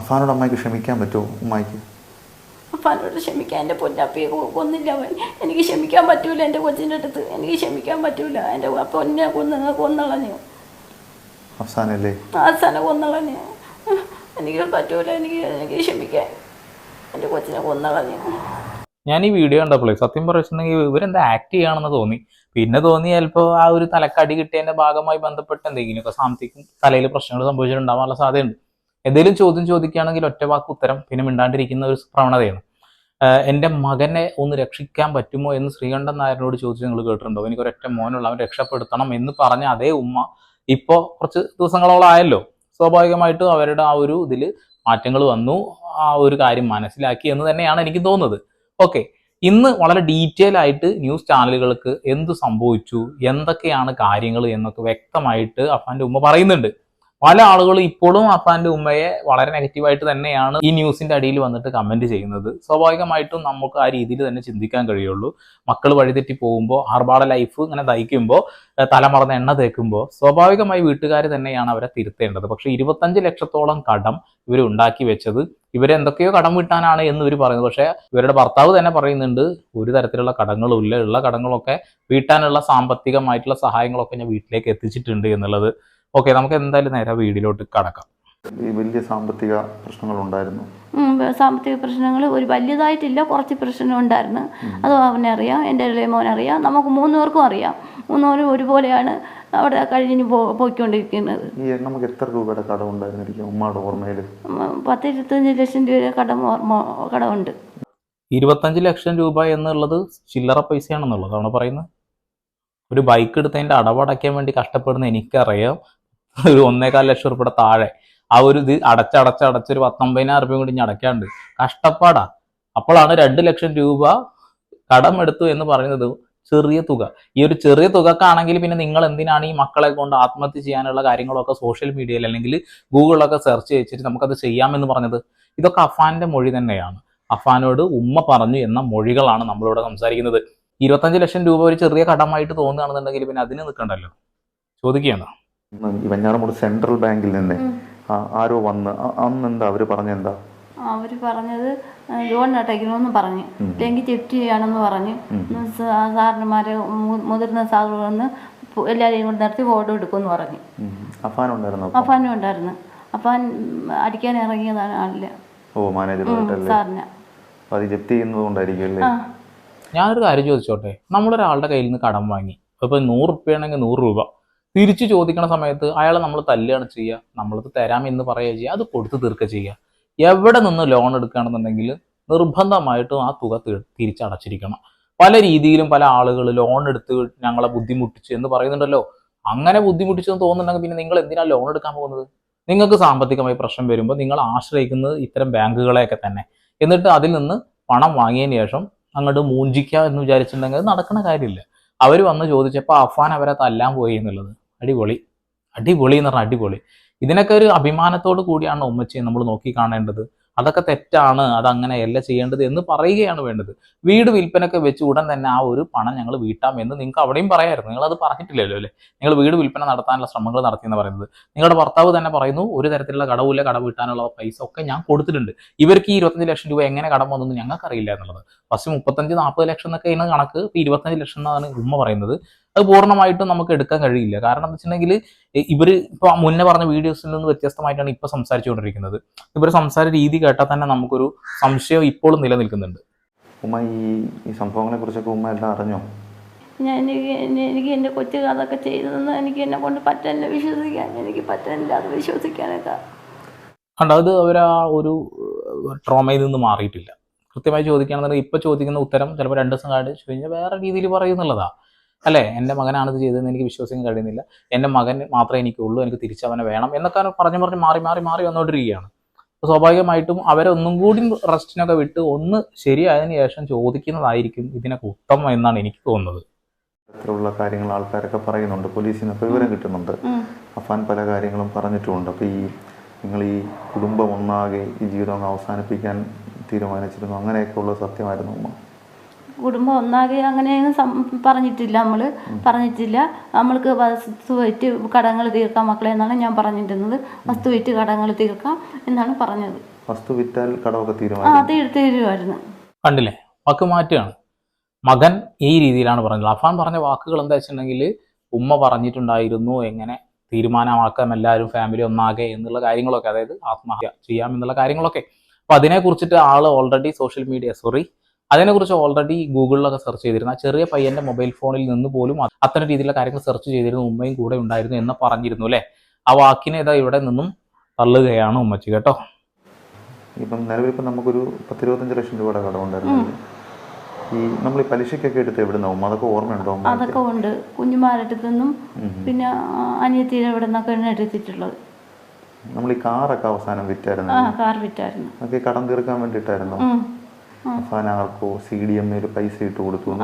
അഫാനോട് അമ്മയ്ക്ക് ക്ഷമിക്കാൻ പറ്റുമോ? ഉമ്മായിക്ക്. അപ്പാനോട് ക്ഷമിക്കാൻ എന്റെ പൊന്നപ്പയെ കൊന്നില്ല അവൻ. എനിക്ക് ക്ഷമിക്കാൻ പറ്റൂല എന്റെ കൊച്ചിന്റെ അടുത്ത്. എനിക്ക് ക്ഷമിക്കാൻ പറ്റൂല. എന്റെ പൊന്നെ കൊന്ന് കൊന്നളഞ്ഞു. അവസാനല്ലേ? അവസാനം കൊന്നളഞ്ഞു. എനിക്ക് പറ്റൂല. എനിക്ക് എനിക്ക് ക്ഷമിക്കാൻ. എന്റെ കൊച്ചിനെ കൊന്നളഞ്ഞു. ഞാൻ ഈ വീഡിയോ കണ്ടപ്പോഴേ സത്യം പറയുന്നുണ്ടെങ്കിൽ ഇവരെന്താ ആക്ട് ചെയ്യാണെന്ന് തോന്നി. പിന്നെ തോന്നി ചിലപ്പോൾ ആ ഒരു തലക്കടി കിട്ടിയതിന്റെ ഭാഗമായി ബന്ധപ്പെട്ട് എന്തെങ്കിലുമൊക്കെ സാമ്പത്തികം തലയിൽ പ്രശ്നങ്ങൾ സംഭവിച്ചിട്ടുണ്ടാവാനുള്ള സാധ്യതയുണ്ട്. എന്തെങ്കിലും ചോദ്യം ചോദിക്കുകയാണെങ്കിൽ ഒറ്റ വാക്ക് ഉത്തരം പിന്നെ മിണ്ടാണ്ടിരിക്കുന്ന ഒരു പ്രവണതയാണ്. എന്റെ മകനെ ഒന്ന് രക്ഷിക്കാൻ പറ്റുമോ എന്ന് ശ്രീകണ്ഠൻ നായരനോട് ചോദിച്ച് നിങ്ങൾ കേട്ടിട്ടുണ്ടോ? എനിക്ക് ഒരൊറ്റ മോനുള്ള അവൻ രക്ഷപ്പെടുത്തണം എന്ന് പറഞ്ഞ അതേ ഉമ്മ ഇപ്പോൾ കുറച്ച് ദിവസങ്ങളോളായല്ലോ സ്വാഭാവികമായിട്ടും അവരുടെ ആ ഒരു ഇതിൽ മാറ്റങ്ങൾ വന്നു. ആ ഒരു കാര്യം മനസ്സിലാക്കി എന്ന് തന്നെയാണ് എനിക്ക് തോന്നുന്നത്. ഓക്കെ. ഇന്ന് വളരെ ഡീറ്റെയിൽ ആയിട്ട് ന്യൂസ് ചാനലുകൾക്ക് എന്ത് സംഭവിച്ചു എന്തൊക്കെയാണ് കാര്യങ്ങൾ എന്നൊക്കെ വ്യക്തമായിട്ട് അഫാന്റെ ഉമ്മ പറയുന്നുണ്ട്. പല ആളുകളും ഇപ്പോഴും അഫാന്റെ ഉമ്മയെ വളരെ നെഗറ്റീവായിട്ട് തന്നെയാണ് ഈ ന്യൂസിന്റെ അടിയിൽ വന്നിട്ട് കമന്റ് ചെയ്യുന്നത്. സ്വാഭാവികമായിട്ടും നമുക്ക് ആ രീതിയിൽ തന്നെ ചിന്തിക്കാൻ കഴിയുള്ളൂ. മക്കൾ വഴിതെറ്റി പോകുമ്പോൾ ആർഭാട ലൈഫ് ഇങ്ങനെ തയ്ക്കുമ്പോൾ തലമറന്ന് എണ്ണ തേക്കുമ്പോൾ സ്വാഭാവികമായി വീട്ടുകാർ തന്നെയാണ് അവരെ തിരുത്തേണ്ടത്. പക്ഷേ ഇരുപത്തഞ്ച് ലക്ഷത്തോളം കടം ഇവർ ഉണ്ടാക്കി വെച്ചത് ഇവരെന്തൊക്കെയോ കടം വീട്ടാനാണ് എന്ന് ഇവർ പറയുന്നത്. പക്ഷേ ഇവരുടെ ഭർത്താവ് തന്നെ പറയുന്നുണ്ട് ഒരു തരത്തിലുള്ള കടങ്ങളും ഇല്ല. ഉള്ള കടങ്ങളൊക്കെ വീട്ടാനുള്ള സാമ്പത്തികമായിട്ടുള്ള സഹായങ്ങളൊക്കെ ഞാൻ വീട്ടിലേക്ക് എത്തിച്ചിട്ടുണ്ട് എന്നുള്ളത്. ഓക്കെ നമുക്ക് എന്തായാലും നേരെ വീടിലോട്ട് കടക്കാം. വലിയ സാമ്പത്തിക പ്രശ്നങ്ങൾ ഉണ്ടായിരുന്നു സാമ്പത്തിക പ്രശ്നങ്ങൾ ഒരു വലിയതായിട്ടില്ല കുറച്ച് പ്രശ്നം ഉണ്ടായിരുന്നു അത് അവനറിയാം എന്റെ ഇളയ മോനറിയാം നമുക്ക് മൂന്ന് പേർക്കും അറിയാം. മൂന്നുപേരും ഒരുപോലെയാണ് അവിടെ കഴിഞ്ഞ് പോയിക്കൊണ്ടിരിക്കുന്നത്. നമുക്ക് എത്ര രൂപയുടെ കടം ഉണ്ടായിരുന്നിരിക്കും ഉമ്മയുടെ ഓർമ്മയിൽ പത്ത് ഇരുപത്തഞ്ച് ലക്ഷം രൂപ കടം ഓർമ്മ കടമുണ്ട്. ഇരുപത്തഞ്ച് ലക്ഷം രൂപ എന്നുള്ളത് ചില്ലറ പൈസയാണെന്നുള്ളതാണ് പറയുന്നത്? ഒരു ബൈക്ക് എടുത്തതിന്റെ അടവടയ്ക്കാൻ വേണ്ടി കഷ്ടപ്പെടുന്ന എനിക്കറിയാം. ഒരു ഒന്നേകാൽ ലക്ഷം രൂപയുടെ താഴെ. ആ ഒരു ഇത് അടച്ചടച്ച് അടച്ചൊരു പത്തൊമ്പതിനായിരം രൂപയും കൂടി ഞാൻ അടയ്ക്കാണ്ട്. കഷ്ടപ്പാടാ. അപ്പോഴാണ് രണ്ട് ലക്ഷം രൂപ കടമെടുത്തു എന്ന് പറയുന്നത് ചെറിയ തുക. ഈ ഒരു ചെറിയ തുകക്കാണെങ്കിൽ പിന്നെ നിങ്ങൾ എന്തിനാണ് ഈ മക്കളെ കൊണ്ട് ആത്മഹത്യ ചെയ്യാനുള്ള കാര്യങ്ങളൊക്കെ സോഷ്യൽ മീഡിയയിൽ അല്ലെങ്കിൽ ഗൂഗിളിലൊക്കെ സെർച്ച് ചെയ്തിട്ട് നമുക്കത് ചെയ്യാമെന്ന് പറഞ്ഞത്? ഇതൊക്കെ അഫാന്റെ മൊഴി തന്നെയാണ്. അഫാനോട് ഉമ്മ പറഞ്ഞു എന്ന മൊഴികളാണ് നമ്മളിവിടെ സംസാരിക്കുന്നത്. ഇരുപത്തഞ്ച് ലക്ഷം രൂപ ഒരു ചെറിയ കടമായിട്ട് തോന്നുകയാണെന്നുണ്ടെങ്കിൽ പിന്നെ അതിന് നിൽക്കണ്ടല്ലോ? ചോദിക്കുകയാണ്. വെഞ്ഞാറമൂട് സെൻട്രൽ ബാങ്കിൽ നിന്ന്. ആരോ വന്ന് അന്ന് എന്താ അവർ പറഞ്ഞെന്താ അവർ പറഞ്ഞത് ലോൺ അടയ്ക്കണമെന്ന് പറഞ്ഞു. ഉം. അല്ലെങ്കിൽ ചെക്ക് ചെയ്യണമെന്ന് പറഞ്ഞ്. സാറിന്മാരെ മുതിർന്ന സാറുകളെന്ന് എല്ലാവരെയും കൊണ്ട് നിർത്തി ഫോട്ടോ എടുക്കുമെന്ന് പറഞ്ഞു. അഫാനും ഉണ്ടായിരുന്നു അപ്പാൻ അടിക്കാൻ ഇറങ്ങിയതാണ് ആളില്ല. ഓ മാനേജർ സാറിന്. അത് ജപ്തി ഞാനൊരു കാര്യം ചോദിച്ചോട്ടെ? നമ്മളൊരാളുടെ കയ്യിൽ നിന്ന് കടം വാങ്ങി. ഇപ്പൊ നൂറ് റുപ്യാണെങ്കിൽ നൂറ് രൂപ തിരിച്ചു ചോദിക്കണ സമയത്ത് അയാളെ നമ്മൾ തല്ലുകയാണ് ചെയ്യുക നമ്മളത് തരാമെന്ന് പറയുക ചെയ്യുക അത് കൊടുത്തു തീർക്കുക ചെയ്യുക. എവിടെ നിന്ന് ലോൺ എടുക്കുകയാണെന്നുണ്ടെങ്കിൽ നിർബന്ധമായിട്ടും ആ തുക തിരിച്ചടച്ചിരിക്കണം. പല രീതിയിലും പല ആളുകൾ ലോൺ എടുത്ത് ഞങ്ങളെ ബുദ്ധിമുട്ടിച്ചു എന്ന് പറയുന്നുണ്ടല്ലോ. അങ്ങനെ ബുദ്ധിമുട്ടിച്ചെന്ന് തോന്നുന്നുണ്ടെങ്കിൽ പിന്നെ നിങ്ങൾ എന്തിനാ ലോൺ എടുക്കാൻ പോകുന്നത്? നിങ്ങൾക്ക് സാമ്പത്തികമായി പ്രശ്നം വരുമ്പോൾ നിങ്ങൾ ആശ്രയിക്കുന്നത് ഇത്തരം ബാങ്കുകളെയൊക്കെ തന്നെ. എന്നിട്ട് അതിൽ നിന്ന് പണം വാങ്ങിയതിന് ശേഷം അങ്ങോട്ട് മൂഞ്ചിക്കുക എന്ന് വിചാരിച്ചിട്ടുണ്ടെങ്കിൽ നടക്കുന്ന കാര്യമില്ല. അവർ വന്ന് ചോദിച്ചപ്പോൾ അഫാൻ അവരെ തല്ലാൻ പോയി എന്നുള്ളത്. അടിപൊളി. അടിപൊളി എന്ന് പറഞ്ഞാൽ അടിപൊളി. ഇതിനൊക്കെ ഒരു അഭിമാനത്തോട് കൂടിയാണ് ഉമ്മച്ചിയെ നമ്മൾ നോക്കി കാണേണ്ടത്. അതൊക്കെ തെറ്റാണ് അത് അങ്ങനെയല്ല ചെയ്യേണ്ടത് എന്ന് പറയുകയാണ് വേണ്ടത്. വീട് വിൽപ്പനൊക്കെ വെച്ച് ഉടൻ തന്നെ ആ ഒരു പണം ഞങ്ങൾ വീട്ടാം എന്ന് നിങ്ങൾക്ക് അവിടെയും പറയായിരുന്നു. നിങ്ങൾ അത് പറഞ്ഞിട്ടില്ലല്ലോ അല്ലേ? നിങ്ങൾ വീട് വിൽപ്പന നടത്താനുള്ള ശ്രമങ്ങൾ നടത്തിയെന്ന് പറയുന്നത്. നിങ്ങളുടെ ഭർത്താവ് തന്നെ പറയുന്നു ഒരു തരത്തിലുള്ള കടവില്ല കട വീട്ടാനുള്ള പൈസ ഒക്കെ ഞാൻ കൊടുത്തിട്ടുണ്ട്. ഇവർക്ക് ഈ ഇരുപത്തഞ്ച് ലക്ഷം രൂപ എങ്ങനെ കടം വന്നു ഞങ്ങൾക്കറിയില്ല എന്നുള്ളത്. ഫസ്റ്റ് മുപ്പത്തഞ്ച് നാൽപ്പത് ലക്ഷം എന്നൊക്കെയാണ് കണക്ക് ഇപ്പൊ ഇരുപത്തഞ്ച് ലക്ഷം എന്നാണ് ഉമ്മ പറയുന്നത്. അത് പൂർണമായിട്ടും നമുക്ക് എടുക്കാൻ കഴിയില്ല. കാരണം എന്ന് വെച്ചിട്ടുണ്ടെങ്കിൽ ഇവർ ഇപ്പൊ മുന്നേ പറഞ്ഞ വീഡിയോസിൽ നിന്ന് വ്യത്യസ്തമായിട്ടാണ് ഇപ്പൊ സംസാരിച്ചുകൊണ്ടിരിക്കുന്നത്. ഇവർ സംസാര രീതി കേട്ടാൽ തന്നെ നമുക്കൊരു സംശയം ഇപ്പോഴും നിലനിൽക്കുന്നുണ്ട്. ഉമ്മ ഈ ഈ സംഭവങ്ങളെ കുറിച്ചൊക്കെ ഉമ്മ എല്ലാം അറിഞ്ഞോ? ഞാൻ എനിക്ക് എന്നെ- എനിക്ക് എന്റെ കൊച്ചു അതൊക്കെ ചെയ്തതെന്ന് എനിക്ക് എന്നെ കൊണ്ട് പറ്റില്ല വിശ്വസിക്കാൻ. എനിക്ക് പറ്റില്ല അത് വിശ്വസിക്കാനൊക്കെ കണ്ടോ അത് അവർ ആ ഒരു ട്രോമയിൽ നിന്ന് മാറിയിട്ടില്ല. കൃത്യമായി ചോദിക്കുകയാണെന്നുണ്ടെങ്കിൽ ഇപ്പൊ ചോദിക്കുന്ന ഉത്തരം ചിലപ്പോൾ രണ്ട് ദിവസം കാണിച്ചു കഴിഞ്ഞാൽ വേറെ രീതിയിൽ പറയുന്നുള്ളതാ. അല്ലേ? എന്റെ മകനാണ് ഇത് ചെയ്തതെന്ന് എനിക്ക് വിശ്വസിക്കാൻ കഴിയുന്നില്ല. എന്റെ മകൻ മാത്രമേ എനിക്കുള്ളൂ എനിക്ക് തിരിച്ചവനെ വേണം എന്നൊക്കെ പറഞ്ഞു പറഞ്ഞ് മാറി മാറി മാറി വന്നുകൊണ്ടിരിക്കുകയാണ് അപ്പോൾ സ്വാഭാവികമായിട്ടും അവരൊന്നും കൂടി റെസ്റ്റിനൊക്കെ വിട്ട് ഒന്ന് ശരിയായതിനു ശേഷം ചോദിക്കുന്നതായിരിക്കും ഇതിനൊക്കെ ഉത്തമം എന്നാണ് എനിക്ക് തോന്നുന്നത്. ഇത്തരത്തിലുള്ള കാര്യങ്ങൾ ആൾക്കാരൊക്കെ പറയുന്നുണ്ട്. പോലീസിനൊക്കെ വിവരം കിട്ടുന്നുണ്ട്. അഫാൻ പല കാര്യങ്ങളും പറഞ്ഞിട്ടുമുണ്ട് അപ്പോൾ ഈ നിങ്ങൾ ഈ കുടുംബം ഒന്നാകെ ഈ ജീവിതം അവസാനിപ്പിക്കാൻ തീരുമാനിച്ചിരുന്നു. അങ്ങനെയൊക്കെ ഉള്ള സത്യമായിരുന്നു കുടുംബം ഒന്നാകെ അങ്ങനെയൊന്നും സം- പറഞ്ഞിട്ടില്ല നമ്മൾ പറഞ്ഞിട്ടില്ല. നമ്മൾക്ക് വസ്തു വിറ്റ് കടങ്ങൾ തീർക്കാം മക്കളെ എന്നാണ് ഞാൻ പറഞ്ഞിരുന്നത്. വസ്തു വിറ്റ് കടങ്ങൾ തീർക്കാം എന്നാണ് പറഞ്ഞത്. വസ്തു വിറ്റാൽ കടമൊക്കെ ആ തീരുമാനിക്കും തീ തീരുമായിരുന്നു. കണ്ടില്ലേ? വാക്ക് മാറ്റുകയാണ്. മകൻ ഈ രീതിയിലാണ് പറഞ്ഞത്. അഫാൻ പറഞ്ഞ വാക്കുകൾ എന്താ വെച്ചിട്ടുണ്ടെങ്കിൽ ഉമ്മ പറഞ്ഞിട്ടുണ്ടായിരുന്നു എങ്ങനെ തീരുമാനമാക്കാം എല്ലാവരും ഫാമിലി ഒന്നാകെ എന്നുള്ള കാര്യങ്ങളൊക്കെ അതായത് ആത്മഹത്യ ചെയ്യാം എന്നുള്ള കാര്യങ്ങളൊക്കെ. അപ്പൊ അതിനെ കുറിച്ചിട്ട് ആൾ ഓൾറെഡി സോഷ്യൽ മീഡിയ സോറി അതിനെക്കുറിച്ച് ഓൾറെഡി ഗൂഗിളിലൊക്കെ സെർച്ച് ചെയ്തിരുന്നു. ആ ചെറിയ പയ്യന്റെ മൊബൈൽ ഫോണിൽ നിന്ന് പോലും അത്തരം രീതിയിലുള്ള കാര്യങ്ങൾ സെർച്ച് ചെയ്തിരുന്നു. ഉമ്മയും കൂടെ ഉണ്ടായിരുന്നു എന്ന് പറഞ്ഞിരുന്നു അല്ലേ? ആ വാക്കിനെ ഇതാ ഇവിടെ നിന്നും തള്ളുകയാണ് ഉമ്മച്ചി കേട്ടോ. ഇപ്പം നിലവിൽ ഇപ്പം നമുക്കൊരു പത്തിരുപത്തഞ്ച് ലക്ഷം രൂപയുടെ കടമുണ്ടായിരുന്നു ഈ നമ്മൾ ഈ പലിശക്കൊക്കെ എടുത്ത് എവിടെ നിന്നാവും അതൊക്കെ ഓർമ്മയുണ്ടോ അതൊക്കെ ഉണ്ട്. കുഞ്ഞുമാരുടെ നിന്നും പിന്നെ അനിയത്തിയുടെ ഇവിടെ നിന്നൊക്കെ എടുത്തിട്ടുള്ളത്. നമ്മൾ ഈ കാറൊക്കെ അവസാനം വിറ്റായിരുന്നു? ആ കാർ വിറ്റായിരുന്നു. അതൊക്കെ ഈ കടം തീർക്കാൻ വേണ്ടിയിട്ടായിരുന്നു. അവസാനം ആർക്കോ സി ഡി എം പൈസ ഇട്ട് കൊടുത്തു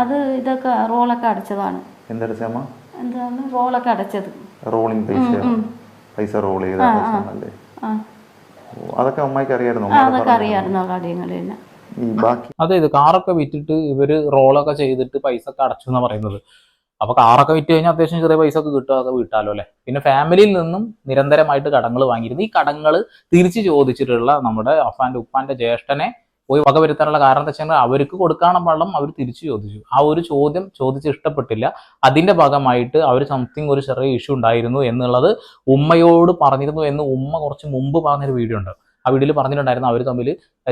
അത് ഇതൊക്കെ റോളൊക്കെ അടച്ചതാണ്. എന്തരച്ചമ്മ എന്താണ്? റോളൊക്കെ അടച്ചത്. റോളിംഗ് പൈസ പൈസ റോൾ ചെയ്ത ആ അതൊക്കെ അമ്മയ്ക്ക് അറിയായിരുന്നു? അതൊക്കെ അറിയായിരുന്നു കാര്യങ്ങളിൽ തന്നെ ഈ അതെ ഇത് കാറൊക്കെ വിറ്റിട്ട് ഇവർ റോളൊക്കെ ചെയ്തിട്ട് പൈസ ഒക്കെ അടച്ചു എന്നാ പറയുന്നത്. അപ്പൊ കാറൊക്കെ വിറ്റ് കഴിഞ്ഞാൽ അത്യാവശ്യം ചെറിയ പൈസ ഒക്കെ കിട്ടുക അതൊക്കെ വീട്ടാലോ അല്ലെ? പിന്നെ ഫാമിലിയിൽ നിന്നും നിരന്തരമായിട്ട് കടങ്ങൾ വാങ്ങിയിരുന്നു. ഈ കടങ്ങൾ തിരിച്ചു ചോദിച്ചിട്ടുള്ള നമ്മുടെ അഫാന്റെ ഉപ്പാന്റെ ജ്യേഷ്ഠനെ പോയി വക വരുത്താനുള്ള കാരണം എന്താ വെച്ചാൽ അവർക്ക് കൊടുക്കാനുള്ള വെള്ളം അവർ തിരിച്ചു ചോദിച്ചു. ആ ഒരു ചോദ്യം ചോദിച്ച് ഇഷ്ടപ്പെട്ടില്ല. അതിന്റെ ഭാഗമായിട്ട് അവർ സംതിങ് ഒരു ചെറിയ ഇഷ്യൂ ഉണ്ടായിരുന്നു എന്നുള്ളത് ഉമ്മയോട് പറഞ്ഞിരുന്നു എന്ന് ഉമ്മ കുറച്ച് മുമ്പ് പറഞ്ഞൊരു വീഡിയോ ഉണ്ട്. ആ വീഡിയോയിൽ പറഞ്ഞിട്ടുണ്ടായിരുന്നു അവർ തമ്മിൽ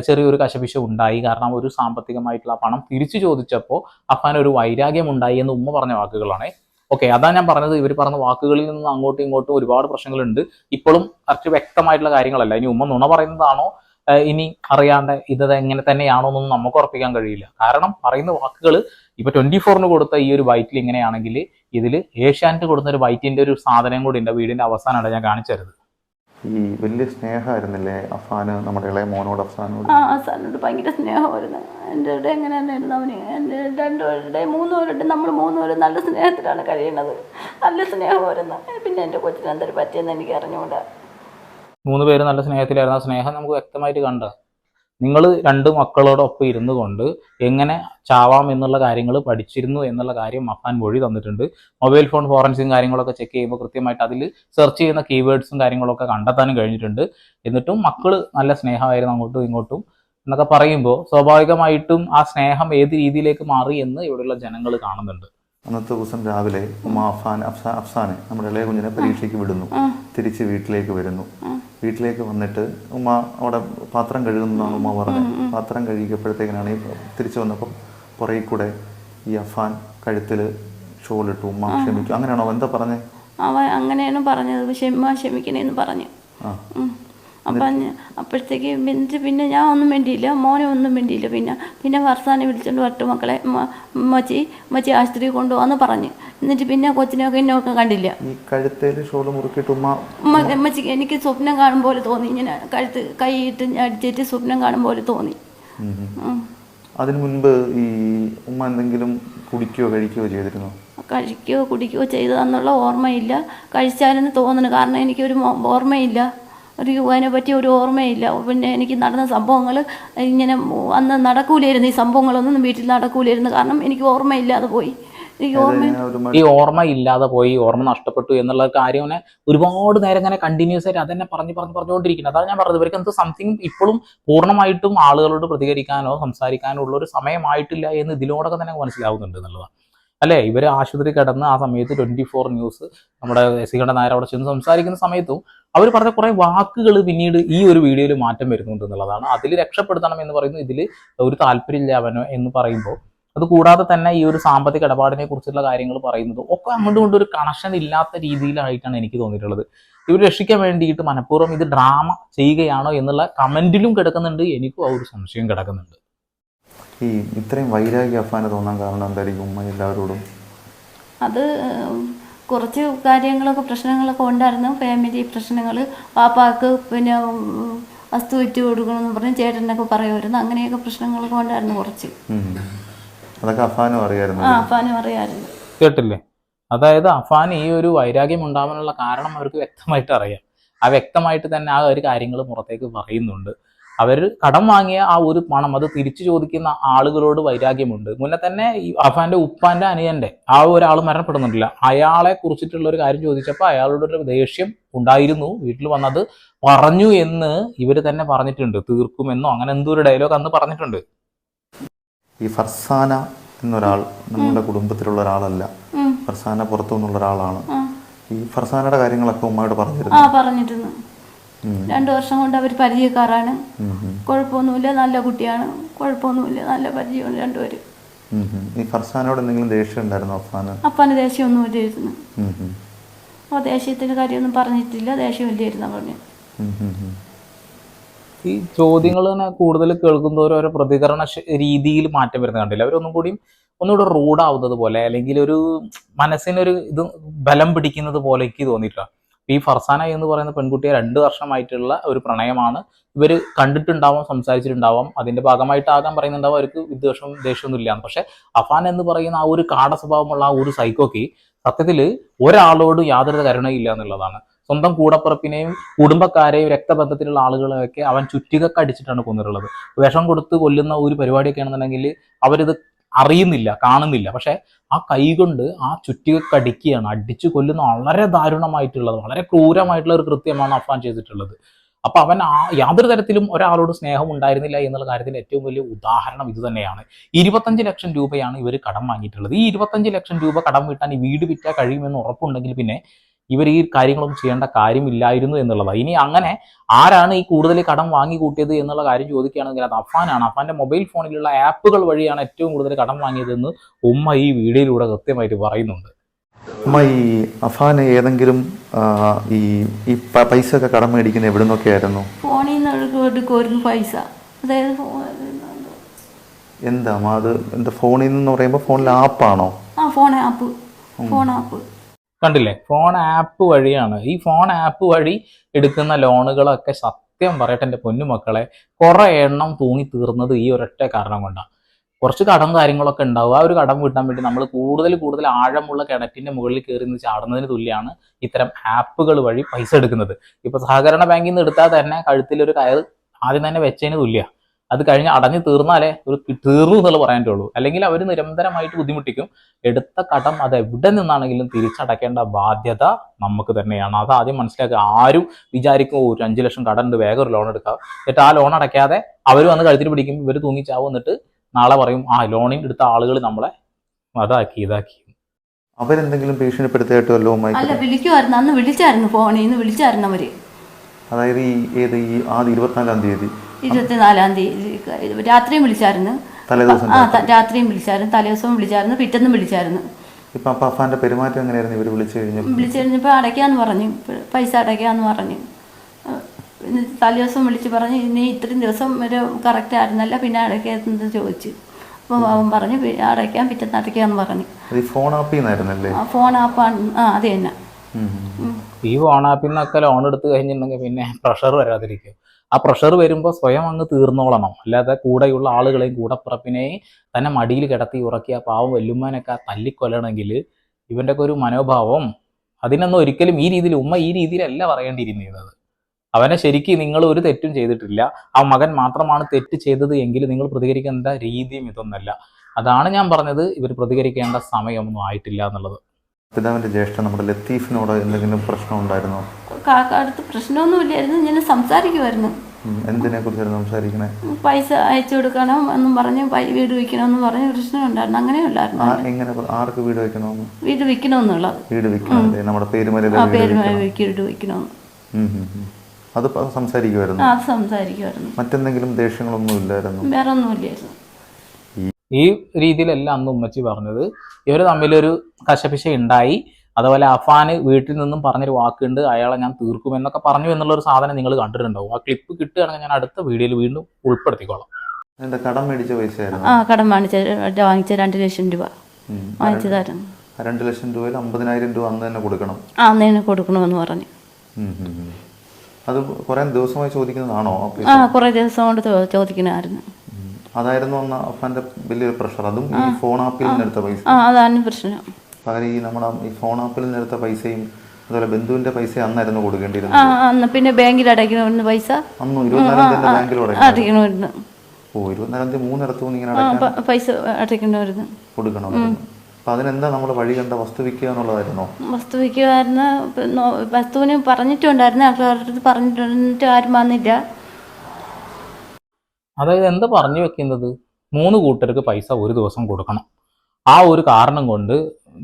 ചെറിയൊരു കശപിശ ഉണ്ടായി. കാരണം ഒരു സാമ്പത്തികമായിട്ടുള്ള പണം തിരിച്ചു ചോദിച്ചപ്പോൾ അഫാൻ ഒരു വൈരാഗ്യം ഉണ്ടായി എന്ന് ഉമ്മ പറഞ്ഞ വാക്കുകളാണ്. ഓക്കെ അതാണ് ഞാൻ പറഞ്ഞത്. ഇവർ പറഞ്ഞ വാക്കുകളിൽ നിന്ന് അങ്ങോട്ടും ഇങ്ങോട്ടും ഒരുപാട് പ്രശ്നങ്ങളുണ്ട്. ഇപ്പോഴും കറക്റ്റ് വ്യക്തമായിട്ടുള്ള കാര്യങ്ങളല്ല. ഇനി ഉമ്മ നുണ പറയുന്നതാണോ? ഇനി അറിയാണ്ട് ഇത് എങ്ങനെ തന്നെയാണോ എന്നൊന്നും നമുക്ക് ഉറപ്പിക്കാൻ കഴിയില്ല. കാരണം പറയുന്ന വാക്കുകൾ ഇപ്പൊ ട്വന്റി ഫോറിന് കൊടുത്ത ഈ ഒരു ബൈറ്റിൽ ഇങ്ങനെയാണെങ്കിൽ ഇതിൽ ഏഷ്യാനെറ്റ് കൊടുത്ത ഒരു ബൈറ്റിന്റെ ഒരു സാധനം കൂടി ഉണ്ട് വീടിന്റെ അവസാനമാണ് ഞാൻ കാണിച്ചത് ഈ വലിയ സ്നേഹമായിരുന്നില്ലേ അഫാന് നമ്മുടെ ഇളയ മോനോട് അഫ്സാനോട്? ആ അസാനോട് ഭയങ്കര സ്നേഹമായിരുന്നു. എന്റെ ഇവിടെ എങ്ങനെ തന്നെയായിരുന്നു അവന്? എന്റെ രണ്ടുപേരുടെ മൂന്നുപേരുടെ നമ്മൾ മൂന്നുപേരും നല്ല സ്നേഹത്തിലാണ് കഴിയുന്നത്. നല്ല സ്നേഹമായിരുന്നു. പിന്നെ എന്റെ കൊച്ചിനെന്തൊരു പറ്റിയെന്ന് എനിക്ക് അറിഞ്ഞുകൂടാ. മൂന്ന് പേര് നല്ല സ്നേഹത്തിലായിരുന്നു ആ സ്നേഹം നമുക്ക് വ്യക്തമായിട്ട് കണ്ട നിങ്ങൾ രണ്ട് മക്കളോടൊപ്പം ഇരുന്നു കൊണ്ട് എങ്ങനെ ചാവാം എന്നുള്ള കാര്യങ്ങൾ പഠിച്ചിരുന്നു എന്നുള്ള കാര്യം മഹാൻ മൊഴി തന്നിട്ടുണ്ട്. മൊബൈൽ ഫോൺ ഫോറൻസിക്കും കാര്യങ്ങളൊക്കെ ചെക്ക് ചെയ്യുമ്പോൾ കൃത്യമായിട്ട് അതിൽ സെർച്ച് ചെയ്യുന്ന കീവേഡ്സും കാര്യങ്ങളൊക്കെ കണ്ടെത്താനും കഴിഞ്ഞിട്ടുണ്ട്. എന്നിട്ടും മക്കൾ നല്ല സ്നേഹമായിരുന്നു അങ്ങോട്ടും ഇങ്ങോട്ടും എന്നൊക്കെ പറയുമ്പോൾ സ്വാഭാവികമായിട്ടും ആ സ്നേഹം ഏത് രീതിയിലേക്ക് മാറി എന്ന് ഇവിടെയുള്ള ജനങ്ങൾ കാണുന്നുണ്ട്. അന്നത്തെ ദിവസം രാവിലെ ഉമ്മ അഫാൻ അഫ്സാ അഫ്സാനെ നമ്മുടെ ഇളയ കുഞ്ഞിനെ പരീക്ഷയ്ക്ക് വിടുന്നു. തിരിച്ച് വീട്ടിലേക്ക് വരുന്നു. വീട്ടിലേക്ക് വന്നിട്ട് ഉമ്മ അവിടെ പാത്രം കഴുകുന്നതാണ് ഉമ്മ പറഞ്ഞത്. പാത്രം കഴുകിയപ്പോഴത്തേക്കിനാണ് ഈ തിരിച്ചു വന്നപ്പോൾ പുറകിൽ കൂടെ ഈ അഫാൻ കഴുത്തിൽ ഷോളിട്ടു ഉമ്മ ക്ഷമിക്കും അങ്ങനെയാണോ? എന്താ പറഞ്ഞേ? അവൻ അങ്ങനെയാണ് പറഞ്ഞത്. ക്ഷമ ക്ഷമിക്കണേന്ന് പറഞ്ഞു. ആ. അപ്പം അപ്പോഴത്തേക്ക് എന്നിട്ട് പിന്നെ ഞാൻ ഒന്നും വേണ്ടിയില്ല മോനെ ഒന്നും വേണ്ടിയില്ല പിന്നെ പിന്നെ വർഷാനെ വിളിച്ചുകൊണ്ട് വട്ടു മക്കളെ മച്ചി മച്ചി ആശുപത്രി കൊണ്ടുപോകാന്ന് പറഞ്ഞു. എന്നിട്ട് പിന്നെ കൊച്ചിനെയൊക്കെ എന്നെയൊക്കെ കണ്ടില്ല. കഴുത്തേൽ ഷോൾ മുറുക്കിയിട്ട് ഉമ്മ എനിക്ക് സ്വപ്നം കാണും പോലെ തോന്നി. ഇങ്ങനെ കഴുത്ത് കൈയിട്ട് അടിച്ചിട്ട് സ്വപ്നം കാണും പോലെ തോന്നി. അതിനു മുൻപ് ഈ ഉമ്മ എന്തെങ്കിലും കുടിക്കുകയോ കഴിക്കുകയോ ചെയ്തിരുന്നു? കഴിക്കുകയോ കുടിക്കുകയോ ചെയ്തതെന്നുള്ള ഓർമ്മയില്ല. കഴിച്ചാലെന്ന് തോന്നുന്നു കാരണം എനിക്കൊരു ഓർമ്മയില്ല. ഒരു അതിനെ പറ്റിയ ഒരു ഓർമ്മയില്ല. പിന്നെ എനിക്ക് നടന്ന സംഭവങ്ങൾ ഇങ്ങനെ അന്ന് നടക്കൂലായിരുന്നു. ഈ സംഭവങ്ങളൊന്നും വീട്ടിൽ നടക്കൂലായിരുന്നു. കാരണം എനിക്ക് ഓർമ്മയില്ലാതെ പോയി. ഈ ഓർമ്മ ഇല്ലാതെ പോയി ഓർമ്മ നഷ്ടപ്പെട്ടു എന്നുള്ള കാര്യം ഒരുപാട് നേരം ഇങ്ങനെ കണ്ടിന്യൂസ് ആയിട്ട് അതന്നെ പറഞ്ഞു പറഞ്ഞു പറഞ്ഞുകൊണ്ടിരിക്കുന്നത് അതാണ് ഞാൻ പറഞ്ഞത്. ഇവർക്ക് എന്ത് സംതിങ് ഇപ്പോഴും പൂർണമായിട്ടും ആളുകളോട് പ്രതികരിക്കാനോ സംസാരിക്കാനോ ഉള്ള ഒരു സമയമായിട്ടില്ല എന്ന് ഇതിലൂടെ തന്നെ മനസ്സിലാവുന്നുണ്ട് എന്നുള്ളതാണ്. അല്ലേ? ഇവർ ആശുപത്രി കിടന്ന് ആ സമയത്ത് ട്വന്റി ഫോർ ന്യൂസ് നമ്മുടെ ശ്രീകണ്ഠ നായർ അവിടെ ചെന്ന് സംസാരിക്കുന്ന സമയത്തും അവർ പറഞ്ഞ കുറെ വാക്കുകൾ പിന്നീട് ഈ ഒരു വീഡിയോയിൽ മാറ്റം വരുന്നുണ്ട് എന്നുള്ളതാണ്. അതിൽ രക്ഷപ്പെടുത്തണം എന്ന് പറയുന്നു. ഇതിൽ ഒരു താല്പര്യമില്ല അവനോ എന്ന് പറയുമ്പോൾ. അത് കൂടാതെ തന്നെ ഈ ഒരു സാമ്പത്തിക ഇടപാടിനെ കുറിച്ചുള്ള കാര്യങ്ങൾ പറയുന്നത് ഒക്കെ അങ്ങോട്ടും ഇങ്ങോട്ടും ഒരു കണക്ഷൻ ഇല്ലാത്ത രീതിയിലായിട്ടാണ് എനിക്ക് തോന്നിയിട്ടുള്ളത്. ഇവർ രക്ഷിക്കാൻ വേണ്ടിയിട്ട് മനഃപൂർവം ഇത് ഡ്രാമ ചെയ്യുകയാണോ എന്നുള്ള കമന്റിലും കിടക്കുന്നുണ്ട്. എനിക്കും ആ ഒരു സംശയം കിടക്കുന്നുണ്ട്. ഈ ഇത്രയും വൈരാഗ്യ അഫാന തോന്നാൻ കാരണം എന്തായിരിക്കും ഉമ്മ എല്ലാവരോടും? അത് കുറച്ച് കാര്യങ്ങളൊക്കെ പ്രശ്നങ്ങളൊക്കെ ഉണ്ടായിരുന്നു. ഫാമിലി പ്രശ്നങ്ങൾ പാപ്പാക്ക് പിന്നെ വസ്തു വിറ്റ് കൊടുക്കണമെന്ന് പറഞ്ഞ് ചേട്ടനൊക്കെ പറയുമായിരുന്നു. അങ്ങനെയൊക്കെ പ്രശ്നങ്ങളൊക്കെ ഉണ്ടായിരുന്നു കുറച്ച്. അതൊക്കെ അഫാനും അറിയായിരുന്നു. ആ അഫാനും അറിയായിരുന്നു. കേട്ടില്ലേ? അതായത് അഫാൻ ഈ ഒരു വൈരാഗ്യം ഉണ്ടാവാനുള്ള കാരണം അവർക്ക് വ്യക്തമായിട്ട് അറിയാം. ആ വ്യക്തമായിട്ട് തന്നെ ആ ഒരു കാര്യങ്ങൾ പുറത്തേക്ക് പറയുന്നുണ്ട്. അവർ കടം വാങ്ങിയ ആ ഒരു പണം അത് തിരിച്ചു ചോദിക്കുന്ന ആളുകളോട് വൈരാഗ്യമുണ്ട്. മുന്നേ തന്നെ ഈ അഫാന്റെ ഉപ്പാന്റെ അനിയന്റെ ആ ഒരാൾ മരണപ്പെടുന്നുണ്ടില്ല അയാളെ കുറിച്ചിട്ടുള്ള ഒരു കാര്യം ചോദിച്ചപ്പോൾ അയാളോട് ഒരു ദേഷ്യം ഉണ്ടായിരുന്നു. വീട്ടിൽ വന്നത് പറഞ്ഞു എന്ന് ഇവർ തന്നെ പറഞ്ഞിട്ടുണ്ട്. തീർക്കുമെന്നോ? അങ്ങനെ എന്തോ ഒരു ഡയലോഗ് അന്ന് പറഞ്ഞിട്ടുണ്ട്. ഈ ഫർസാന എന്നൊരാൾ നമ്മുടെ കുടുംബത്തിലുള്ള ഒരാളല്ല. ഫർസാന പുറത്തു നിന്നുള്ള ഒരാളാണ് ഈ ഫർസാനയുടെ കാര്യങ്ങളൊക്കെ ഉമ്മയോട് പറഞ്ഞിരുന്നു. രണ്ടു വർഷം കൊണ്ട് അവർ പരിചയക്കാരാണ്. കുഴപ്പമൊന്നുമില്ല നല്ല കുട്ടിയാണ് കുഴപ്പമൊന്നുമില്ല നല്ല പരിചയമാണ് രണ്ടുപേരും. ഈ ഫർസാനോട് എന്തെങ്കിലും ദേഷ്യം ഉണ്ടായിരുന്നു അഫാന് അപ്പന് ദേഷ്യമൊന്നും ഇല്ലായിരുന്നു. അപ്പോൾ ദേഷ്യത്തിന്റെ കാര്യമൊന്നും പറഞ്ഞിട്ടില്ല ദേഷ്യമില്ലായിരുന്നു പറഞ്ഞു. ഈ ചോദ്യങ്ങൾ തന്നെ കൂടുതൽ കേൾക്കുന്നവരും ഓരോ പ്രതികരണ രീതിയിൽ മാറ്റം വരുന്ന കണ്ടില്ല അവരൊന്നും കൂടിയും ഒന്നുകൂടെ റൂഡാവുന്നത് പോലെ അല്ലെങ്കിൽ ഒരു മനസ്സിനൊരു ഇത് ബലം പിടിക്കുന്നത് പോലെ എനിക്ക് തോന്നിയിട്ടില്ല ഈ ഫർസാന എന്ന് പറയുന്ന പെൺകുട്ടിയെ രണ്ട് വർഷമായിട്ടുള്ള ഒരു പ്രണയമാണ്. ഇവർ കണ്ടിട്ടുണ്ടാവാം സംസാരിച്ചിട്ടുണ്ടാവാം. അതിന്റെ ഭാഗമായിട്ടാകാൻ പറയുന്നുണ്ടാവും. അവർക്ക് വിദ്വേഷവും ദേഷ്യമൊന്നും ഇല്ലാന്ന് പക്ഷെ അഫാൻ എന്ന് പറയുന്ന ആ ഒരു കാട സ്വഭാവമുള്ള ആ ഒരു സൈക്കോക്ക് സത്യത്തിൽ ഒരാളോട് യാതൊരു കരുണയില്ല എന്നുള്ളതാണ്. സ്വന്തം കൂടപ്പുറപ്പിനെയും കുടുംബക്കാരെയും രക്തബന്ധത്തിലുള്ള ആളുകളെയൊക്കെ അവൻ ചുറ്റികക്ക് അടിച്ചിട്ടാണ് കൊന്നിട്ടുള്ളത്. വിഷം കൊടുത്ത് കൊല്ലുന്ന ഒരു പരിപാടിയൊക്കെ ആണെന്നുണ്ടെങ്കിൽ അവരിത് അറിയുന്നില്ല കാണുന്നില്ല. പക്ഷെ ആ കൈ കൊണ്ട് ആ ചുറ്റിക കടിക്കുകയാണ് അടിച്ചു കൊല്ലുന്ന വളരെ ദാരുണമായിട്ടുള്ളത് വളരെ ക്രൂരമായിട്ടുള്ള ഒരു കൃത്യമാണ് അഫ്വാൻ ചെയ്തിട്ടുള്ളത്. അപ്പൊ അവൻ ആ യാതൊരു തരത്തിലും ഒരാളോട് സ്നേഹം ഉണ്ടായിരുന്നില്ല എന്നുള്ള കാര്യത്തിന്റെ ഏറ്റവും വലിയ ഉദാഹരണം ഇത് തന്നെയാണ്. ഇരുപത്തഞ്ച് ലക്ഷം രൂപയാണ് ഇവർ കടം വാങ്ങിയിട്ടുള്ളത്. ഈ ഇരുപത്തഞ്ച് ലക്ഷം രൂപ കടം വീട്ടാൻ ഈ വീട് വിറ്റാൽ കഴിയുമെന്ന് ഉറപ്പുണ്ടെങ്കിൽ പിന്നെ ഇവർ ഈ കാര്യങ്ങളൊന്നും ചെയ്യേണ്ട കാര്യമില്ലായിരുന്നു എന്നുള്ളതാണ് ഇനി അങ്ങനെ ആരാണ് ഈ കൂടുതൽ കടം വാങ്ങി കൂട്ടിയത് എന്നുള്ള കാര്യം ചോദിക്കുകയാണെങ്കിൽ അത് അഫാനാണ്. അഫാന്റെ മൊബൈൽ ഫോണിലുള്ള ആപ്പുകൾ വഴിയാണ് ഏറ്റവും കൂടുതൽ കടം വാങ്ങിയതെന്ന് ഉമ്മ ഈ വീഡിയോയിലൂടെ കൃത്യമായിട്ട് പറയുന്നുണ്ട്. ഉമ്മ ഈ അഫാന് ഏതെങ്കിലും ഈ ഈ പൈസ ഒക്കെ കടം മേടിക്കുന്ന എവിടെ നിന്നൊക്കെ ആയിരുന്നു ഫോണിൽ നിന്ന് പൈസ. അതായത് എന്താ അത് എന്താ ഫോണിൽ നിന്ന് പറയുമ്പോൾ ഫോണിൽ ആപ്പാണോ? ആ ഫോൺ ആപ്പ്. Phone app. കണ്ടില്ലേ? ഫോൺ ആപ്പ് വഴിയാണ്. ഈ ഫോൺ ആപ്പ് വഴി എടുക്കുന്ന ലോണുകളൊക്കെ സത്യം പറയട്ടെ എന്റെ പൊന്നുമക്കളെ കുറെ എണ്ണം തൂങ്ങി തീർന്നത് ഈ ഒരൊറ്റ കാരണം കൊണ്ടാണ് കുറച്ച് കടം കാര്യങ്ങളൊക്കെ ഉണ്ടാവും. ആ ഒരു കടം വീട്ടാൻ വേണ്ടി നമ്മൾ കൂടുതൽ കൂടുതൽ ആഴമുള്ള കിണറ്റിന്റെ മുകളിൽ കയറി നിന്ന് ചാടുന്നതിന് തുല്യമാണ് ഇത്തരം ആപ്പുകൾ വഴി പൈസ എടുക്കുന്നത്. ഇപ്പൊ സഹകരണ ബാങ്കിൽ നിന്ന് എടുത്താൽ തന്നെ കഴുത്തിലൊരു കയർ ആദ്യം തന്നെ വെച്ചതിന് തുല്യ. അത് കഴിഞ്ഞ് അടഞ്ഞു തീർന്നാലേ ഒരു തീർന്നു എന്നുള്ള പറയാനേ ഉള്ളൂ അല്ലെങ്കിൽ അവർ നിരന്തരമായിട്ട് ബുദ്ധിമുട്ടിക്കും. എടുത്ത കടം അത് എവിടെ നിന്നാണെങ്കിലും തിരിച്ചടക്കേണ്ട ബാധ്യത നമുക്ക് തന്നെയാണ്. അത് ആദ്യം മനസ്സിലാക്കുക. ആരും വിചാരിക്കും "ഓ, ഒരു അഞ്ചു ലക്ഷം കടം ഉണ്ട് വേഗം ഒരു ലോൺ എടുക്കാം. എന്നിട്ട് ആ ലോൺ അടയ്ക്കാതെ അവർ വന്ന് കഴുത്തിൽ പിടിക്കും. ഇവർ തൂങ്ങിച്ചാവും എന്നിട്ട് നാളെ പറയും ആ ലോണിൽ എടുത്ത ആളുകൾ നമ്മളെ അതാക്കി ഇതാക്കി. അവരെന്തെങ്കിലും ഭീഷണിപ്പെടുത്തിയിട്ടോ അല്ല വിളിക്കുമായിരുന്നു അന്ന് വിളിച്ചായിരുന്നു ഫോണിൽ നിന്ന് വിളിച്ചായിരുന്നു അവർ. അതായത് ഈ ഏത് ഈ ആദ്യ ഇരുപത്തിനാലാം തീയതി ഇരുപത്തിനാലാം തീയതി രാത്രിയും വിളിച്ചായിരുന്നു. ആ രാത്രിയും വിളിച്ചായിരുന്നു. തലേദിവസവും വിളിച്ചായിരുന്നു. പിറ്റേന്നും വിളിച്ചായിരുന്നു. ഇപ്പൊ പെരുമാറ്റം എങ്ങനെയായിരുന്നു? ഇവർ വിളിച്ചു കഴിഞ്ഞു വിളിച്ചു കഴിഞ്ഞപ്പോൾ അടയ്ക്കാന്ന് പറഞ്ഞു. പൈസ അടയ്ക്കാന്ന് പറഞ്ഞു. തലേദിവസം വിളിച്ച് പറഞ്ഞു ഇനി ഇത്രയും ദിവസം ഒരു കറക്റ്റ് ആയിരുന്നല്ല പിന്നെ അടയ്ക്കാന്ന് ചോദിച്ചു. അപ്പോൾ അവൻ പറഞ്ഞു അടയ്ക്കാൻ പിറ്റത്ത് പിറ്റേന്ന് അടയ്ക്കാന്ന് പറഞ്ഞു. ഈ ഫോൺ ആപ്പ് ചെയ്യുന്നായിരുന്നല്ലേ ആ ഫോൺ ആപ്പാണ് ആ അത് തന്നെ. ഈ ഫോൺ ആപ്പിൽ നിന്നൊക്കെ ലോൺ എടുത്ത് കഴിഞ്ഞിട്ടുണ്ടെങ്കിൽ പിന്നെ പ്രഷർ വരാതിരിക്കും. ആ പ്രഷർ വരുമ്പോൾ സ്വയം അങ്ങ് തീർന്നോളണം. അല്ലാതെ കൂടെയുള്ള ആളുകളെയും കൂടപ്പുറപ്പിനെയും തന്നെ മടിയിൽ കിടത്തി ഉറക്കി ആ പാവം വല്ലുമ്മാനൊക്കെ തല്ലിക്കൊല്ലണമെങ്കിൽ ഇവന്റെ ഒക്കെ ഒരു മനോഭാവം അതിനൊന്നും ഒരിക്കലും ഈ രീതിയിൽ ഉമ്മ ഈ രീതിയിലല്ല പറയേണ്ടിയിരുന്നത്. അവനെ ശരിക്കും നിങ്ങൾ ഒരു തെറ്റും ചെയ്തിട്ടില്ല. ആ മകൻ മാത്രമാണ് തെറ്റ് ചെയ്തത് എങ്കിൽ നിങ്ങൾ പ്രതികരിക്കേണ്ട രീതിയും ഇതൊന്നല്ല. അതാണ് ഞാൻ പറഞ്ഞത് ഇവർ പ്രതികരിക്കേണ്ട സമയമൊന്നും ആയിട്ടില്ല എന്നുള്ളത്. പിതാവിന്റെ ജ്യേഷ്ഠൻ നമ്മുടെ ലത്തീഫിനോട് എന്തെങ്കിലും പ്രശ്നം ഉണ്ടായിരുന്നോ? അടുത്ത് പ്രശ്നമൊന്നുമില്ലായിരുന്നു ഞാൻ സംസാരിക്കുമായിരുന്നു എന്തിനെ കുറിച്ചായിരുന്നു സംസാരിക്കണേ? പൈസ അയച്ചു കൊടുക്കണം എന്നും പറഞ്ഞ് വീട് വിൽക്കണമെന്ന് പറഞ്ഞ് പ്രശ്നമുണ്ടായിരുന്നു അങ്ങനെയുണ്ടായിരുന്നു ആ എങ്ങനെ ആർക്ക് വീട് വെക്കണമെന്ന് വീട് വിൽക്കണമെന്നുള്ളത് വീട് വെക്കണം നമ്മുടെ പേരുമല വീട് വിൽക്കണമെന്ന്. അത് സംസാരിക്കുമായിരുന്നു അത് സംസാരിക്കുമായിരുന്നു മറ്റെന്തെങ്കിലും ദേഷ്യങ്ങളൊന്നും ഇല്ലായിരുന്നു? വേറെ ഒന്നുമില്ലായിരുന്നു ഈ രീതിയിലല്ല അന്ന് ഉമ്മച്ചി പറഞ്ഞത്. ഇവർ തമ്മിലൊരു കശപിശ ഉണ്ടായി. അതുപോലെ അഫാന് വീട്ടിൽ നിന്നും പറഞ്ഞൊരു വാക്കുണ്ട് അയാളെ ഞാൻ തീർക്കും എന്നൊക്കെ പറഞ്ഞു എന്നുള്ള ഒരു സാധനം നിങ്ങൾ കണ്ടിട്ടുണ്ടാവും. ആ ക്ലിപ്പ് കിട്ടുകയാണെങ്കിൽ ഞാൻ അടുത്ത വീഡിയോയിൽ വീണ്ടും ഉൾപ്പെടുത്തിക്കോളാം. കടം മേടിച്ച പൈസ ആ കടം വാങ്ങിച്ച വാങ്ങിച്ച രണ്ട് ലക്ഷം രൂപ. വാങ്ങിച്ചതായിരുന്നു ആ രണ്ട് ലക്ഷം രൂപയിൽ അമ്പതിനായിരം രൂപ അന്ന് തന്നെ കൊടുക്കണം. ആ തന്നെ കൊടുക്കണമെന്ന് പറഞ്ഞു. അത് കുറെ ദിവസമായി ചോദിക്കുന്നതാണോ? ആ കുറെ ദിവസം കൊണ്ട് ചോദിക്കണമായിരുന്നു. അതായിരുന്നു അന്ന് അഫാന്റെ വലിയൊരു പ്രഷർ അതും ഈ ഫോൺ ആപ്പിൽ നിന്നെടുത്ത പൈസ. ആ അതാണ് പ്രശ്നം. പകരം ഈ നമ്മുടെ ഈ ഫോൺ ആപ്പിൽ നിന്നെടുത്ത പൈസയും അതുപോലെ ബന്ധുവിന്റെ പൈസ അന്നായിരുന്നു ആ കൊടുക്കേണ്ടിയിരുന്നത് അന്ന് പിന്നെ ബാങ്കിൽ അടയ്ക്കണമായിരുന്നു പൈസ? അന്ന് ഇരുപത്തിനാലാം തീയതി ബാങ്കിൽ അടയ്ക്കണം അടയ്ക്കണമായിരുന്നു. ഓ ഇരുപത്തിനാലാം തീയതി മൂന്നിടത്തു നിന്ന് ഇങ്ങനെ ആ അടയ്ക്കാൻ പ- പൈസ അടയ്ക്കണമായിരുന്നു. കൊടുക്കണമായിരുന്നു. അപ്പൊ അതിനെന്താ നമ്മൾ വഴി കണ്ട വസ്തു വിൽക്കുക എന്നുള്ളതായിരുന്നോ? വസ്തു വയ്ക്കുമായിരുന്നു വസ്തുവിന് പറഞ്ഞിട്ടുണ്ടായിരുന്നു. ആൾക്കാരുടെ അടുത്ത് പറഞ്ഞിട്ട് ആരും വന്നില്ല. അതായത് എന്താ പറഞ്ഞു വെക്കുന്നത്? മൂന്ന് കൂട്ടർക്ക് പൈസ ഒരു ദിവസം കൊടുക്കണം. ആ ഒരു കാരണം കൊണ്ട്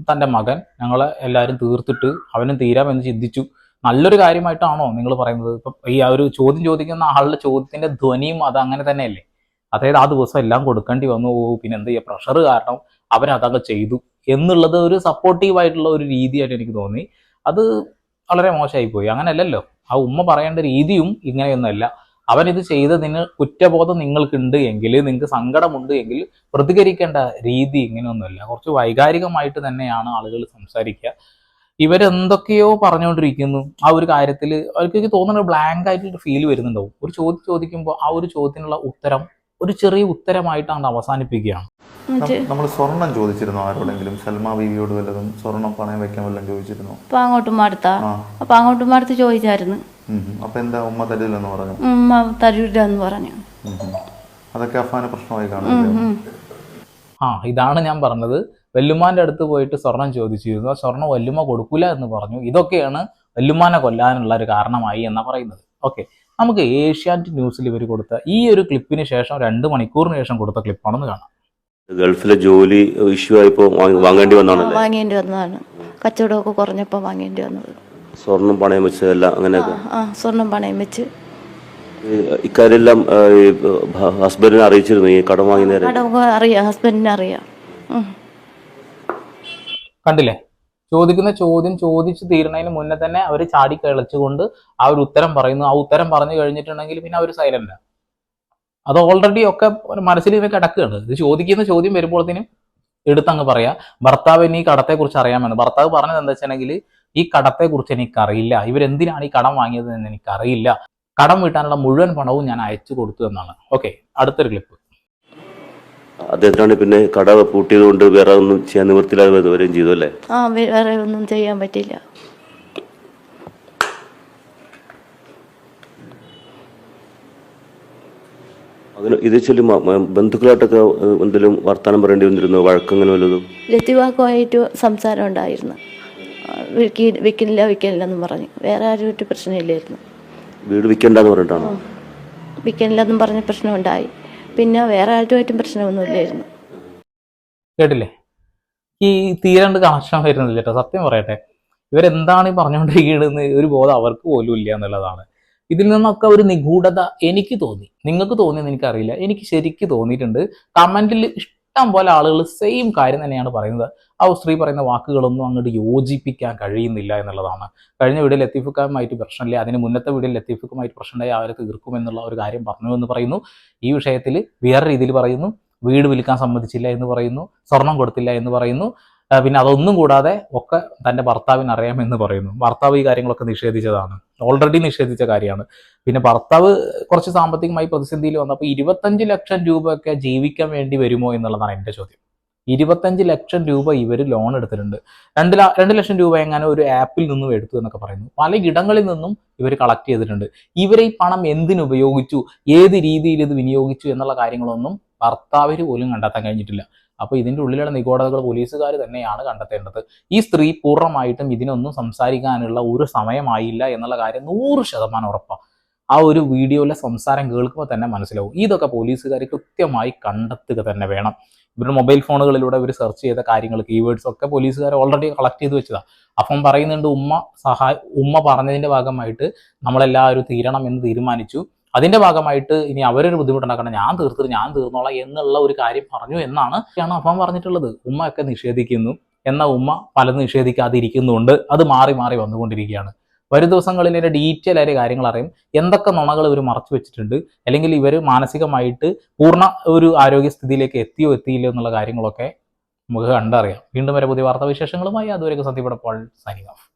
തന്റെ മകൻ ഞങ്ങളെ എല്ലാവരും തീർത്തിട്ട് അവനും തീരാമെന്ന് ചിന്തിച്ചു. നല്ലൊരു കാര്യമായിട്ടാണോ നിങ്ങൾ പറയുന്നത്? ഇപ്പം ഈ ആ ഒരു ചോദ്യം ചോദിക്കുന്ന ആളുടെ ചോദ്യത്തിന്റെ ധ്വനിയും അത് അങ്ങനെ തന്നെയല്ലേ? അതായത് ആ ദിവസം എല്ലാം കൊടുക്കേണ്ടി വന്നു. പിന്നെ എന്ത് ചെയ്യുക പ്രഷർ കാരണം അവൻ അതൊക്കെ ചെയ്തു എന്നുള്ളത് ഒരു സപ്പോർട്ടീവ് ആയിട്ടുള്ള ഒരു രീതിയായിട്ട് എനിക്ക് തോന്നി. അത് വളരെ മോശമായി പോയി അങ്ങനെയല്ലല്ലോ? ആ ഉമ്മ പറയേണ്ട രീതിയും ഇങ്ങനെയൊന്നുമല്ല. അവൻ ഇത് ചെയ്തതിന് കുറ്റബോധം നിങ്ങൾക്കുണ്ട് എങ്കിൽ നിങ്ങൾക്ക് സങ്കടമുണ്ട് എങ്കിൽ പ്രതികരിക്കേണ്ട രീതി ഇങ്ങനെയൊന്നുമില്ല. കുറച്ച് വൈകാരികമായിട്ട് തന്നെയാണ് ആളുകൾ സംസാരിക്കുക. ഇവരെന്തൊക്കെയോ പറഞ്ഞുകൊണ്ടിരിക്കുന്നു. ആ ഒരു കാര്യത്തിൽ അവർക്ക് തോന്നുന്ന ബ്ലാങ്ക് ആയിട്ടൊരു ഫീൽ വരുന്നുണ്ടാവും. ഒരു ചോദ്യം ചോദിക്കുമ്പോൾ ആ ഒരു ചോദ്യത്തിനുള്ള ഉത്തരം ഒരു ചെറിയ ഉത്തരമായിട്ടാണ് അവസാനിപ്പിക്കുകയാണ്. നമ്മൾ സ്വർണം ചോദിച്ചിരുന്നോ ആരോടെങ്കിലും? സൽമ ബീവിയോട് വല്ലതും സ്വർണം പണയം വെക്കാൻ വല്ലതും ചോദിച്ചിരുന്നു? അപ്പൊ അങ്ങോട്ടും മടുത്താ ആ. അപ്പം അങ്ങോട്ടും മടുത്ത് ചോദിച്ചായിരുന്നു. അപ്പൊ എന്താ ഉമ്മ തരില്ലെന്ന് പറഞ്ഞു? ഉമ്മ തരൂല്ല എന്ന് പറഞ്ഞു. അതൊക്കെ അഫാന പ്രശ്നമായി കാണുന്നു ആ ഇതാണ് ഞാൻ പറഞ്ഞത്. വെല്ലുമാന്റെ അടുത്ത് പോയിട്ട് സ്വർണം ചോദിച്ചിരുന്നു. ആ സ്വർണം വല്ലുമ കൊടുക്കൂല എന്ന് പറഞ്ഞു. ഇതൊക്കെയാണ് വല്ലുമാനെ കൊല്ലാനുള്ള ഒരു കാരണമായി എന്നാ പറയുന്നത്. ഓക്കെ. നമുക്ക് ഏഷ്യാനെറ്റ് ന്യൂസിൽ ഇവർ കൊടുത്ത ഈ ഒരു ക്ലിപ്പിന് ശേഷം രണ്ട് മണിക്കൂറിന് ശേഷം കൊടുത്ത ക്ലിപ്പാണെന്ന് കാണാം. ഗൾഫിലെ ജോലി ഇഷ്യൂ ആയിപ്പോ വാങ്ങേണ്ടി വന്നാണല്ലേ വാങ്ങേണ്ടി വന്നതാണ്. കച്ചവടമൊക്കെ കുറഞ്ഞപ്പോൾ വാങ്ങേണ്ടി വന്നത്. സ്വർണം പണയം വെച്ചതല്ല അങ്ങനെയൊക്കെ? ആ സ്വർണം പണയം വെച്ച്. ഈ ഇക്കാര്യമെല്ലാം ഹസ്ബൻഡിനെ അറിയിച്ചിരുന്നു? ഈ കടം വാങ്ങി നേരം? അറിയാം ഹസ്ബൻഡിനെ അറിയാം. ഉം. കണ്ടില്ലേ? ചോദിക്കുന്ന ചോദ്യം ചോദിച്ചു തീരുന്നതിന് മുന്നേ തന്നെ അവർ ചാടി കിളച്ചുകൊണ്ട് ആ ഒരു ഉത്തരം പറയുന്നു. ആ ഉത്തരം പറഞ്ഞു കഴിഞ്ഞിട്ടുണ്ടെങ്കിൽ പിന്നെ അവർ സൈലന്റ് അത് ഓൾറെഡി ഒക്കെ ഒരു മനസ്സിൽ ഇവ കിടക്കുകയാണ്. ഇത് ചോദിക്കുന്ന ചോദ്യം വരുമ്പോഴത്തേനും എടുത്തങ്ങ് പറയാ. ഭർത്താവിന് ഈ കടത്തെ കുറിച്ച് അറിയാമെന്ന് ഭർത്താവ് പറഞ്ഞത് എന്താ വെച്ചിട്ടുണ്ടെങ്കിൽ ഈ കടത്തെ കുറിച്ച് എനിക്കറിയില്ല. ഇവരെന്തിനാണ് ഈ കടം വാങ്ങിയത് എന്ന് എനിക്കറിയില്ല. കടം വീട്ടാനുള്ള മുഴുവൻ പണവും ഞാൻ അയച്ചു കൊടുത്തു എന്നാണ്. ഓക്കെ അടുത്തൊരു ക്ലിപ്പ് അദ്ദേഹത്തിനാണ് പിന്നെ കട പൂട്ടിയത് കൊണ്ട് വേറെ ഒന്നും ചെയ്യാൻ നിവൃത്തിയില്ലാതെ വരികയും ചെയ്തു അല്ലേ? ആ വേറെ ഒന്നും ചെയ്യാൻ പറ്റില്ല അതിന് ഇത് ചൊല്ലി ബന്ധുക്കളായിട്ടൊക്കെ എന്തെങ്കിലും വർത്തമാനം പറയേണ്ടി വന്നിരുന്നു? വഴക്കങ്ങനെ വല്ലതും? ലത്തിവാക്കുമായിട്ട് സംസാരം ഉണ്ടായിരുന്നു. വിൽക്കില്ല വിൽക്കില്ല എന്നും പറഞ്ഞു. വേറെ ആരുമായിട്ട് പ്രശ്നമില്ലായിരുന്നു വീട് വിൽക്കണ്ടെന്ന് പറഞ്ഞിട്ടാണോ? വിൽക്കില്ലെന്നും പറഞ്ഞ പ്രശ്നമുണ്ടായി. പിന്നെ വേറെ ആരുമായിട്ടും പ്രശ്നമൊന്നുമില്ലായിരുന്നു കേട്ടില്ലേ? ഈ തീരണ്ട് കണക്ഷൻ വരുന്നില്ല കേട്ടോ. സത്യം പറയട്ടെ. ഇവരെന്താണ് ഈ പറഞ്ഞുകൊണ്ടിരിക്കുന്നത് ഒരു ബോധം അവർക്ക് പോലും ഇല്ല എന്നുള്ളതാണ്. ഇതിൽ നിന്നൊക്കെ ഒരു നിഗൂഢത എനിക്ക് തോന്നി. നിങ്ങൾക്ക് തോന്നിയെന്ന് എനിക്കറിയില്ല. എനിക്ക് ശരിക്ക് തോന്നിയിട്ടുണ്ട്. കമന്റിൽ ഇഷ്ടം പോലെ ആളുകൾ സെയിം കാര്യം തന്നെയാണ് പറയുന്നത്. ആ സ്ത്രീ പറയുന്ന വാക്കുകളൊന്നും അങ്ങോട്ട് യോജിപ്പിക്കാൻ കഴിയുന്നില്ല എന്നുള്ളതാണ്. കഴിഞ്ഞ വീഡിയോ ലത്തീഫുക്കാരുമായിട്ട് പ്രശ്നമില്ല. അതിന് മുന്നത്തെ വീഡിയോ ലത്തീഫുക്കുമായിട്ട് പ്രശ്നമുണ്ടായി. അവരെ തീർക്കുമെന്നുള്ള ഒരു കാര്യം പറഞ്ഞു എന്ന് പറയുന്നു. ഈ വിഷയത്തിൽ വേറെ രീതിയിൽ പറയുന്നു. വീട് വിൽക്കാൻ സമ്മതിച്ചില്ല എന്ന് പറയുന്നു. സ്വർണം കൊടുത്തില്ല എന്ന് പറയുന്നു. പിന്നെ അതൊന്നും കൂടാതെ ഒക്കെ തന്റെ ഭർത്താവിന് അറിയാമെന്ന് പറയുന്നു. ഭർത്താവ് ഈ കാര്യങ്ങളൊക്കെ നിഷേധിച്ചതാണ്. ഓൾറെഡി നിഷേധിച്ച കാര്യമാണ്. പിന്നെ ഭർത്താവ് കുറച്ച് സാമ്പത്തികമായി പ്രതിസന്ധിയിൽ വന്നപ്പോൾ ഇരുപത്തഞ്ച് ലക്ഷം രൂപയൊക്കെ ജീവിക്കാൻ വേണ്ടി വരുമോ എന്നുള്ളതാണ് എന്റെ ചോദ്യം. ഇരുപത്തഞ്ച് ലക്ഷം രൂപ ഇവർ ലോൺ എടുത്തിട്ടുണ്ട്. രണ്ട് രണ്ട് ലക്ഷം രൂപ എങ്ങനെ ഒരു ആപ്പിൽ നിന്നും എടുത്തു എന്നൊക്കെ പറയുന്നു. പല ഇടങ്ങളിൽ നിന്നും ഇവർ കളക്ട് ചെയ്തിട്ടുണ്ട്. ഇവരെ ഈ പണം എന്തിനുപയോഗിച്ചു ഏത് രീതിയിൽ ഇത് വിനിയോഗിച്ചു എന്നുള്ള കാര്യങ്ങളൊന്നും ഭർത്താവിന് പോലും കണ്ടെത്താൻ കഴിഞ്ഞിട്ടില്ല. അപ്പോൾ ഇതിന്റെ ഉള്ളിലുള്ള നിഗൂഢതകൾ പോലീസുകാർ തന്നെയാണ് കണ്ടെത്തേണ്ടത്. ഈ സ്ത്രീ പൂർണമായിട്ടും ഇതിനൊന്നും സംസാരിക്കാനുള്ള ഒരു സമയമായില്ല എന്നുള്ള കാര്യം നൂറ് ശതമാനം ഉറപ്പാണ് ആ ഒരു വീഡിയോയിലെ സംസാരം കേൾക്കുമ്പോൾ തന്നെ മനസ്സിലാവും. ഇതൊക്കെ പോലീസുകാർ കൃത്യമായി കണ്ടെത്തുക തന്നെ വേണം. ഇവരുടെ മൊബൈൽ ഫോണുകളിലൂടെ ഇവർ സെർച്ച് ചെയ്ത കാര്യങ്ങൾ കീവേഡ്സ് ഒക്കെ പോലീസുകാർ ഓൾറെഡി കളക്ട് ചെയ്ത് വെച്ചതാണ് അപ്പം പറയുന്നുണ്ട് ഉമ്മ സഹായ ഉമ്മ പറഞ്ഞതിന്റെ ഭാഗമായിട്ട് നമ്മളെല്ലാവരും തീരണം എന്ന് തീരുമാനിച്ചു. അതിന്റെ ഭാഗമായിട്ട് ഇനി അവരൊരു ബുദ്ധിമുട്ടുണ്ടാക്കണം. ഞാൻ തീർത്തിട്ട് ഞാൻ തീർന്നോളാം എന്നുള്ള ഒരു കാര്യം പറഞ്ഞു എന്നാണ് ആണ് അപ്പം പറഞ്ഞിട്ടുള്ളത്. ഉമ്മ ഒക്കെ നിഷേധിക്കുന്നു എന്ന ഉമ്മ പലതും നിഷേധിക്കാതിരിക്കുന്നുണ്ട്. അത് മാറി മാറി വന്നുകൊണ്ടിരിക്കുകയാണ്. വരും ദിവസങ്ങളിൽ ഇതിന്റെ ഡീറ്റെയിൽ ആയ കാര്യങ്ങൾ അറിയും. എന്തൊക്കെ നുണകൾ ഇവർ മറച്ചു വെച്ചിട്ടുണ്ട്? അല്ലെങ്കിൽ ഇവർ മാനസികമായിട്ട് പൂർണ ഒരു ആരോഗ്യസ്ഥിതിയിലേക്ക് എത്തിയോ എത്തിയില്ലയോ എന്നുള്ള കാര്യങ്ങളൊക്കെ നമുക്ക് കണ്ടറിയാം. വീണ്ടും വരെ പുതിയ വാർത്താവിശേഷങ്ങളുമായി അതുവരെയൊക്കെ സന്ദീപ് സൈനിങ് ഓഫ്